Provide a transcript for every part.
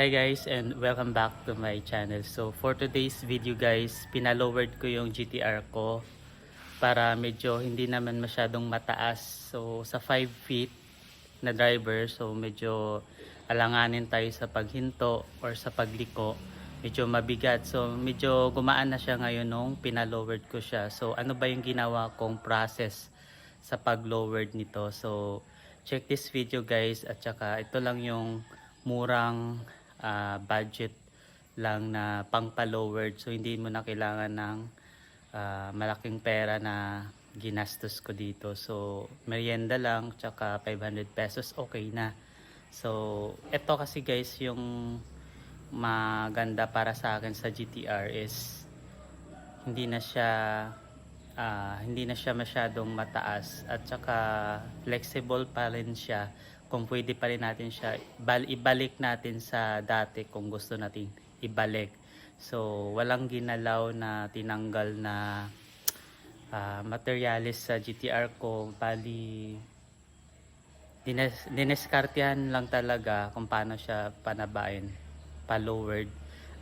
Hi guys and welcome back to my channel. So for today's video guys, pinalowered ko yung GTR ko para medyo hindi naman masyadong mataas. So sa 5 feet na driver, so medyo alanganin tayo sa paghinto or sa pagliko. Medyo mabigat. So medyo gumaan na siya ngayon nung pinalowered ko siya. So ano ba yung ginawa kong process sa pag-lowered nito? So check this video guys at saka ito lang yung murang ah, budget lang na pang pa-lowered so hindi mo na kailangan ng ah, malaking pera na ginastos ko dito. So merienda lang tsaka 500 pesos okay na. So ito kasi guys yung maganda para sa akin sa GTR is hindi na siya ah, hindi na siya masyadong mataas at saka flexible pa rin siya kung pwede pa rin natin siya bal ibalik natin sa dati kung gusto natin ibalik. So walang ginalaw na tinanggal na ah, materialis sa GTR ko. Bali dines dineskartehan lang talaga kung paano siya panabain pa-lowered.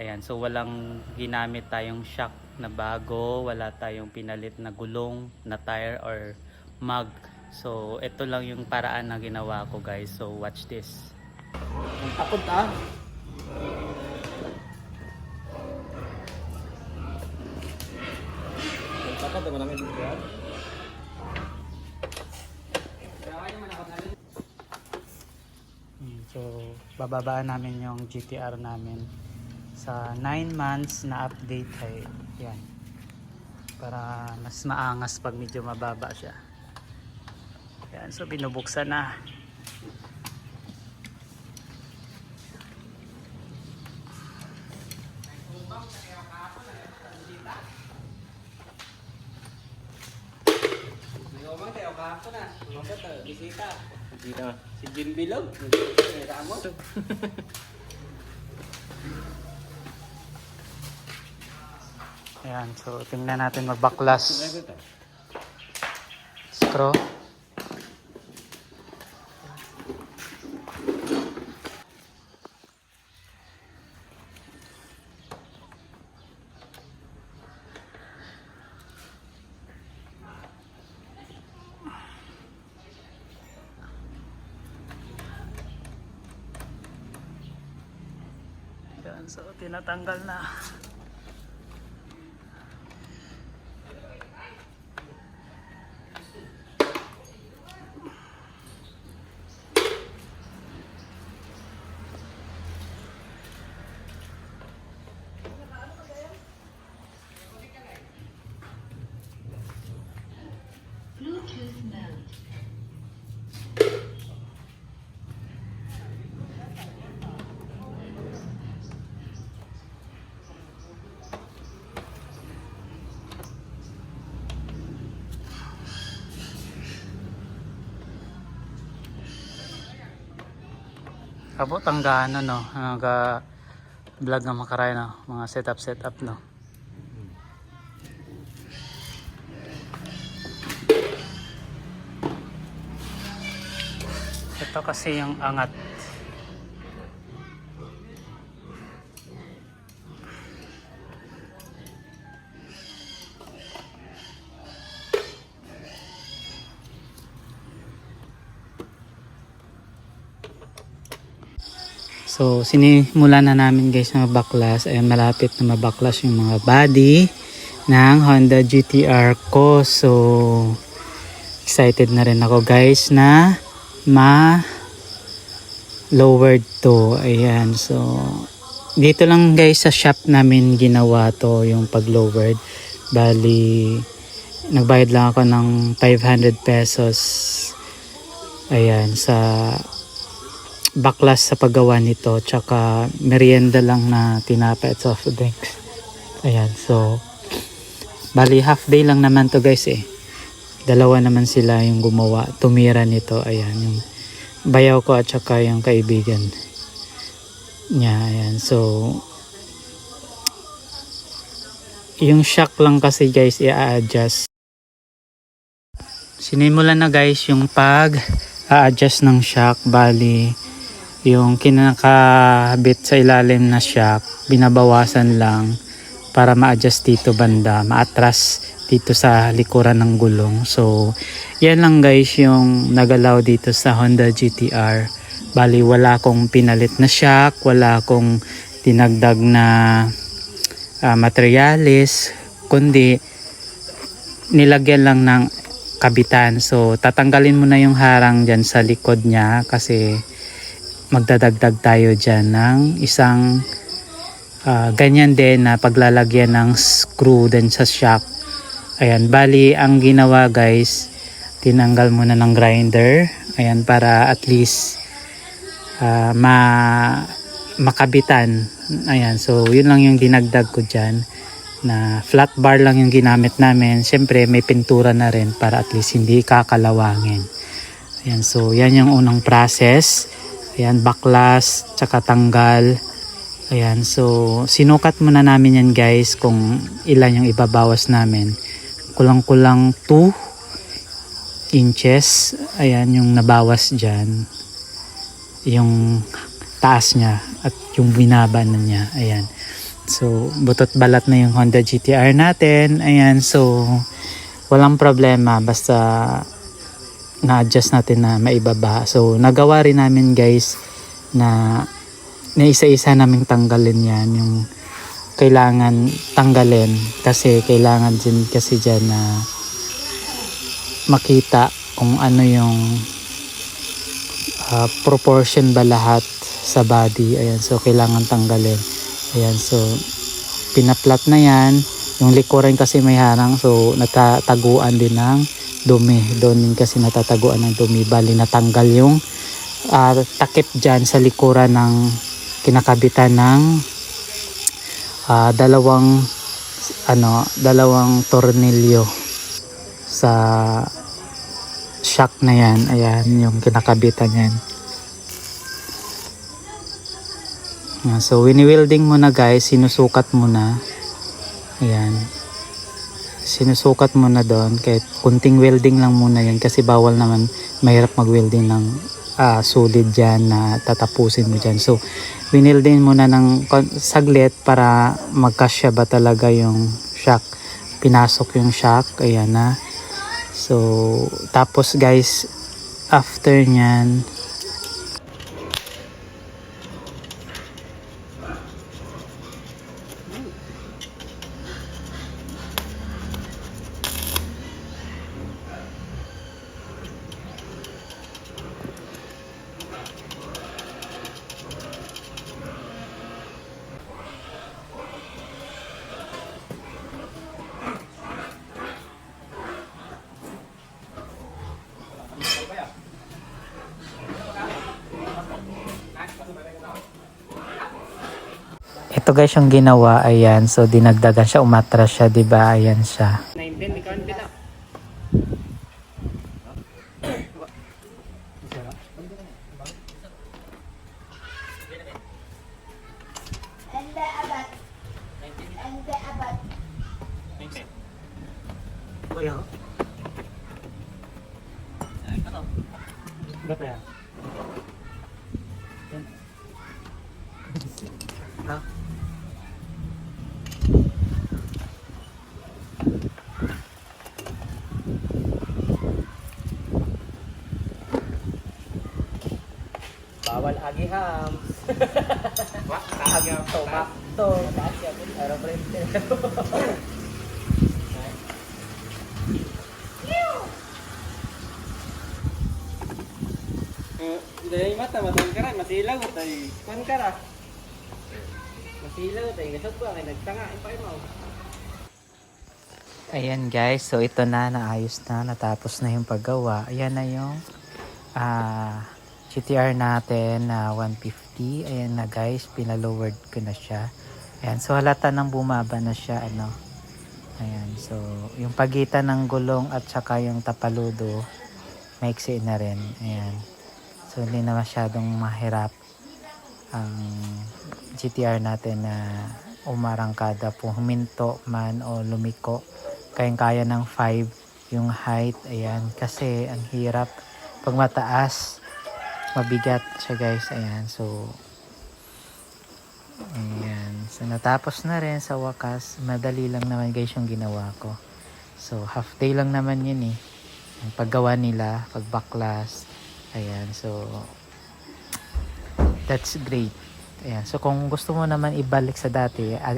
Ayan so walang ginamit tayong shock na bago wala tayong pinalit na gulong na tire or mug so ito lang yung paraan na ginawa ko guys so watch this Ang takot ah. Ang takot naman namin dito yan. Mm, So, bababaan namin yung GTR namin sa 9 months na update ay yan. Para mas maangas pag medyo mababa siya. Yan, so binubuksan na. Bisita. Si Jim Bilog. Eh, Ramos. Ayan, so tingnan natin magbaklas. Screw. Ayan, so tinatanggal na. Abot ang gaano no, naga vlog ng makaray no, mga setup setup no. Ito kasi yung angat. So, sinimulan na namin guys na mabaklas. Ayan, malapit na mabaklas yung mga body ng Honda GTR ko. So, excited na rin ako guys na ma lowered to. Ayan, so dito lang guys sa shop namin ginawa to yung pag-lowered. Bali, nagbayad lang ako ng 500 pesos. Ayan, sa baklas sa paggawa nito tsaka merienda lang na tinapay at soft drinks. Ayan so bali half day lang naman to guys eh. Dalawa naman sila yung gumawa tumira nito ayan yung bayaw ko at saka yung kaibigan niya ayan so yung shock lang kasi guys i-adjust sinimulan na guys yung pag a-adjust ng shock bali yung kinakabit sa ilalim na shock, binabawasan lang para ma-adjust dito banda, maatras dito sa likuran ng gulong. So, yan lang guys yung nagalaw dito sa Honda GTR. Bali, wala akong pinalit na shock, wala akong dinagdag na ah, materialis, kundi nilagyan lang ng kabitan. So, tatanggalin mo na yung harang dyan sa likod niya kasi magdadagdag tayo dyan ng isang ah, ganyan din na paglalagyan ng screw din sa shock. Ayan, bali ang ginawa guys, tinanggal muna ng grinder. Ayan, para at least ah, ma makabitan. Ayan, so yun lang yung dinagdag ko dyan na flat bar lang yung ginamit namin. Siyempre may pintura na rin para at least hindi kakalawangin. Ayan, so yan yung unang process. Ayan, baklas, tsaka tanggal. Ayan, so sinukat muna namin yan guys kung ilan yung ibabawas namin. Kulang-kulang 2 inches. Ayan, yung nabawas dyan. Yung taas niya at yung binaba na niya. Ayan. So, butot balat na yung Honda GTR natin. Ayan, so walang problema basta na-adjust natin na maibaba. So, nagawa rin namin guys na na isa-isa naming tanggalin yan yung kailangan tanggalin kasi kailangan din kasi dyan na makita kung ano yung ah, proportion ba lahat sa body. Ayan, so kailangan tanggalin. Ayan, so pinaplat na yan. Yung likuran kasi may harang, so natataguan din ng dumi. Doon kasi natataguan ng dumi. Bali, natanggal yung ah, takip dyan sa likuran ng kinakabitan ng ah, dalawang ano, dalawang tornilyo sa shock na yan. Ayan, yung kinakabitan yan. So, wini-welding mo na guys, sinusukat mo na. Ayan. Sinusukat mo na doon. Kahit kunting welding lang muna yan kasi bawal naman mahirap mag-welding ng ah, solid dyan na tatapusin mo dyan. So, winildin mo na ng saglit para magkasya ba talaga yung shock. Pinasok yung shock. Ayan na. So, tapos guys, after nyan, ito guys yung ginawa, ayan. So, dinagdagan siya, umatras siya, di ba Ayan siya. Agiham. Wah, agiham. To, pun aeroplane. Dahil mata, matang ka rin, masilaw, tay, kwan ka ra. Masilaw, tay, gasot ba, kay nagtanga, impay mo. Ayan guys, so ito na, naayos na, natapos na yung paggawa. Ayan na yung ah GTR natin na 150. Ayan na guys, pinalowered ko na siya. Ayan, so halata nang bumaba na siya, ano. Ayan, so yung pagitan ng gulong at saka yung tapaludo, maiksi na rin. Ayan. So hindi na masyadong mahirap ang GTR natin na umarangkada po huminto man o lumiko kayang-kaya ng 5 yung height ayan kasi ang hirap pag mataas mabigat siya guys. Ayan, so ayan. So natapos na rin sa wakas. Madali lang naman guys yung ginawa ko. So half day lang naman yun eh. Yung paggawa nila, pagbaklas. Ayan, so that's great. Ayan, so kung gusto mo naman ibalik sa dati, ah,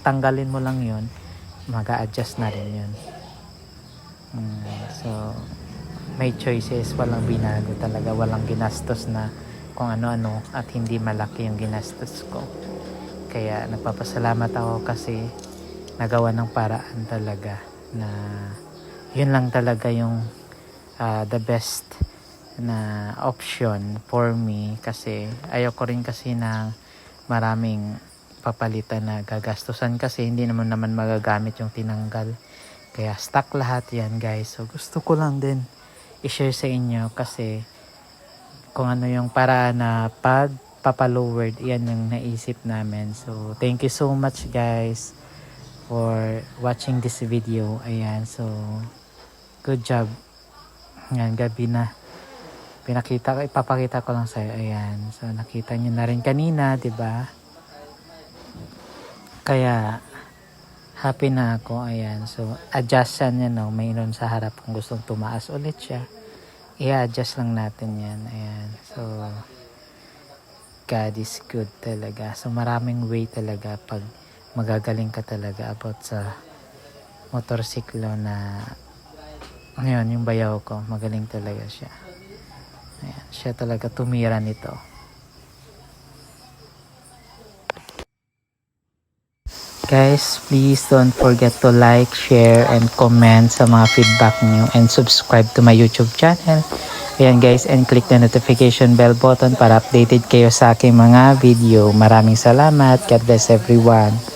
tanggalin mo lang yun, mag adjust na rin yun. Mm, so, may choices, walang binago talaga, walang ginastos na kung ano-ano at hindi malaki yung ginastos ko. Kaya nagpapasalamat ako kasi nagawa ng paraan talaga na yun lang talaga yung ah, the best na option for me kasi ayoko rin kasi na maraming papalitan na gagastusan kasi hindi naman naman magagamit yung tinanggal kaya stock lahat yan guys so gusto ko lang din i-share sa inyo kasi kung ano yung para na pag papalowered yan yung naisip namin. So thank you so much guys for watching this video. Ayan so good job. Yan gabi na. Pinakita ko ipapakita ko lang sa ayan so nakita niyo na rin kanina 'di ba? Kaya happy na ako. Ayan. So adjust yan yan no? Mayroon sa harap kung gustong tumaas ulit siya. I-adjust lang natin yan. Ayan. So God is good talaga. So maraming way talaga pag magagaling ka talaga about sa motorsiklo na ngayon yung bayaw ko magaling talaga siya. Ayan, siya talaga tumira nito. Guys, please don't forget to like, share, and comment sa mga feedback niyo and subscribe to my YouTube channel. Ayan guys, and click the notification bell button para updated kayo sa aking mga video. Maraming salamat. God bless everyone.